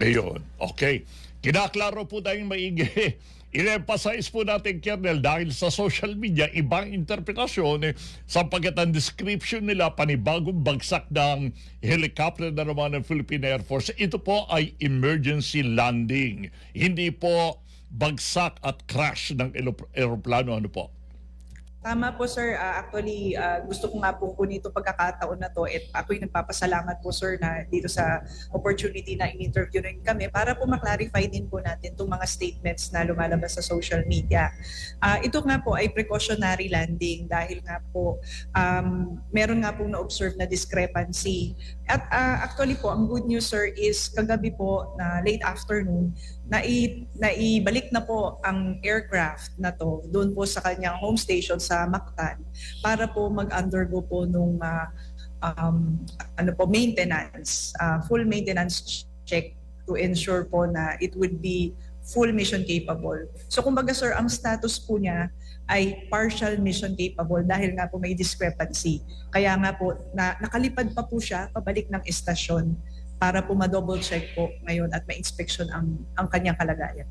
Ayun, okay. Kinaklaro po tayong maigi. I-emphasize po natin, Kernel, dahil sa social media, ibang interpretasyon eh, sapagkat ang description nila panibagong bagsak ng helicopter na naman ng Philippine Air Force. Ito po ay emergency landing. Hindi po bagsak at crash ng aeroplano. Ano po? Tama po sir, Ah, actually ah, gusto ko nga po kunin itong pagkakataon na to at ako'y nagpapasalamat po sir na dito sa opportunity na in-interview rin kami para po maklarify din po natin itong mga statements na lumalabas sa social media. Ah, ito nga po ay precautionary landing dahil nga po um, meron nga pong na-observe na discrepancy. At ah, actually po, ang good news sir is kagabi po na late afternoon, nai, naibalik na po ang aircraft na to doon po sa kanyang home station sa Mactan para po mag-undergo po nung ah, um, ano po maintenance, ah, full maintenance check to ensure po na it would be full mission capable. So kumbaga sir, ang status po niya ay partial mission capable dahil nga po may discrepancy. Kaya nga po na, nakalipad pa po siya pabalik ng estasyon para po ma-double check po ngayon at ma-inspection ang, ang kanyang kalagayan.